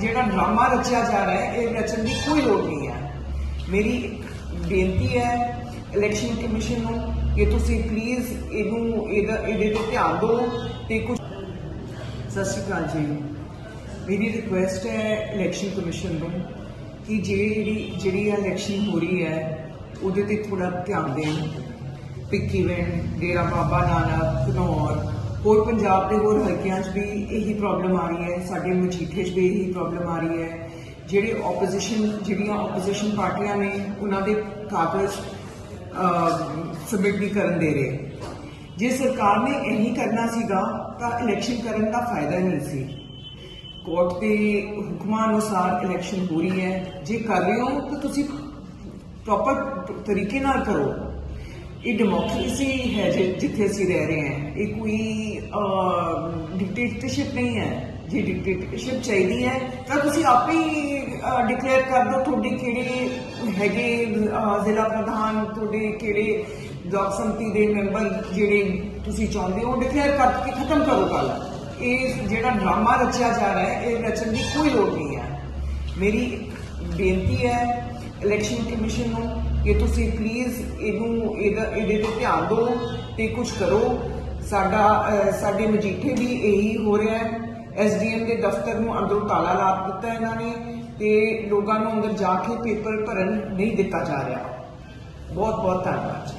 ਜਿਹੜਾ ਡਰਾਮਾ ਰਚਿਆ ਜਾ ਰਿਹਾ ਹੈ, ਇਹ ਰਚਨ ਦੀ ਕੋਈ ਲੋੜ ਨਹੀਂ ਹੈ। ਮੇਰੀ ਬੇਨਤੀ ਹੈ ਇਲੈਕਸ਼ਨ ਕਮਿਸ਼ਨ ਨੂੰ ਕਿ ਤੁਸੀਂ ਪਲੀਜ਼ ਇਹਨੂੰ, ਇਹਦਾ, ਇਹਦੇ ਤੇ ਧਿਆਨ ਦਿਓ ਤੇ ਕੁਝ ਸਤਿ ਸ਼੍ਰੀ ਅਕਾਲ ਜੀ। ਮੇਰੀ ਰਿਕੁਐਸਟ ਹੈ ਇਲੈਕਸ਼ਨ ਕਮਿਸ਼ਨ ਨੂੰ ਕਿ ਜਿਹੜੀ ਜਿਹੜੀ ਇਲੈਕਸ਼ਨ ਹੋ ਰਹੀ ਹੈ, ਉਹਦੇ ਤੇ ਥੋੜਾ ਧਿਆਨ ਦੇਣ। ਭਿੱਖੀਵਿੰਡ, ਡੇਰਾ ਬਾਬਾ ਨਾਨਕ ਹੋਰ ਪੰਜਾਬ ਦੇ ਹੋਰ ਹਲਕਿਆਂ 'ਚ ਵੀ ਇਹੀ ਪ੍ਰੋਬਲਮ ਆ ਰਹੀ ਹੈ, ਸਾਡੇ ਮਜੀਠੇ 'ਚ ਵੀ ਇਹੀ ਪ੍ਰੋਬਲਮ ਆ ਰਹੀ ਹੈ। ਜਿਹੜੇ ਆਪੋਜੀਸ਼ਨ ਜਿਹੜੀਆਂ ਆਪੋਜੀਸ਼ਨ ਪਾਰਟੀਆਂ ਨੇ, ਉਹਨਾਂ ਦੇ ਕਾਗਜ਼ ਸਬਮਿਟ ਨਹੀਂ ਕਰਨ ਦੇ ਰਹੇ ਜੇ ਸਰਕਾਰ ਨੇ ਇਹੀ ਕਰਨਾ ਸੀਗਾ, ਤਾਂ ਇਲੈਕਸ਼ਨ ਕਰਨ ਦਾ ਫਾਇਦਾ ਨਹੀਂ ਸੀ। ਕੋਰਟ ਦੇ ਹੁਕਮਾਂ ਅਨੁਸਾਰ ਇਲੈਕਸ਼ਨ ਹੋ ਰਹੀ ਹੈ। ਜੇ ਕਰ ਰਹੇ ਹੋ, ਤਾਂ ਤੁਸੀਂ ਪ੍ਰੋਪਰ ਤਰੀਕੇ ਨਾਲ ਕਰੋ। ਇਹ ਡੈਮੋਕ੍ਰੇਸੀ ਹੈ ਜਿ- ਜਿੱਥੇ ਅਸੀਂ ਰਹਿ ਰਹੇ ਹਾਂ। ਇਹ ਕੋਈ ਡਿਕਟੇਟਰਸ਼ਿਪ ਨਹੀਂ ਹੈ। ਜੇ ਡਿਕਟੇਟਰਸ਼ਿਪ ਚਾਹੀਦੀ ਹੈ, ਤਾਂ ਤੁਸੀਂ ਆਪੇ ਹੀ ਡਿਕਲੇਅਰ ਕਰ ਦਿਓ ਤੁਹਾਡੇ ਕਿਹੜੇ ਹੈਗੇ ਜ਼ਿਲ੍ਹਾ ਪ੍ਰਧਾਨ, ਤੁਹਾਡੇ ਕਿਹੜੇ ਬਲਾਕ ਸੰਮਤੀ ਦੇ ਮੈਂਬਰ ਜਿਹੜੇ ਤੁਸੀਂ ਚਾਹੁੰਦੇ ਹੋ ਡਿਕਲੇਅਰ ਕਰਕੇ ਖਤਮ ਕਰੋ ਗੱਲ। ਇਹ ਜਿਹੜਾ ਡਰਾਮਾ ਰਚਿਆ ਜਾ ਰਿਹਾ ਹੈ, ਇਹ ਰਚਨ ਦੀ ਕੋਈ ਲੋੜ ਨਹੀਂ ਹੈ। ਮੇਰੀ ਬੇਨਤੀ ਹੈ ਇਲੈਕਸ਼ਨ ਕਮਿਸ਼ਨ ਨੂੰ, ਕਿ ਤੁਸੀਂ ਪਲੀਜ਼ ਇਹਨੂੰ, ਇਹਦਾ, ਇਹਦੇ ਤੇ ਧਿਆਨ ਦਿਓ ਤੇ ਕੁਝ ਕਰੋ। ਸਾਡਾ ਸਾਡੇ ਮਜੀਠੇ ਵੀ ਇਹੀ ਹੋ ਰਿਹਾ ਹੈ। ਐਸਡੀਐਮ ਦੇ ਦਫ਼ਤਰ ਨੂੰ ਅੰਦਰੋਂ ਤਾਲਾ ਲਾ ਦਿੱਤਾ ਇਹਨਾਂ ਨੇ ਤੇ ਲੋਕਾਂ ਨੂੰ ਅੰਦਰ ਜਾ ਕੇ ਪੇਪਰ ਭਰਨ ਨਹੀਂ ਦਿੱਤਾ ਜਾ ਰਿਹਾ। ਬਹੁਤ ਬਹੁਤ ਧੰਨਵਾਦ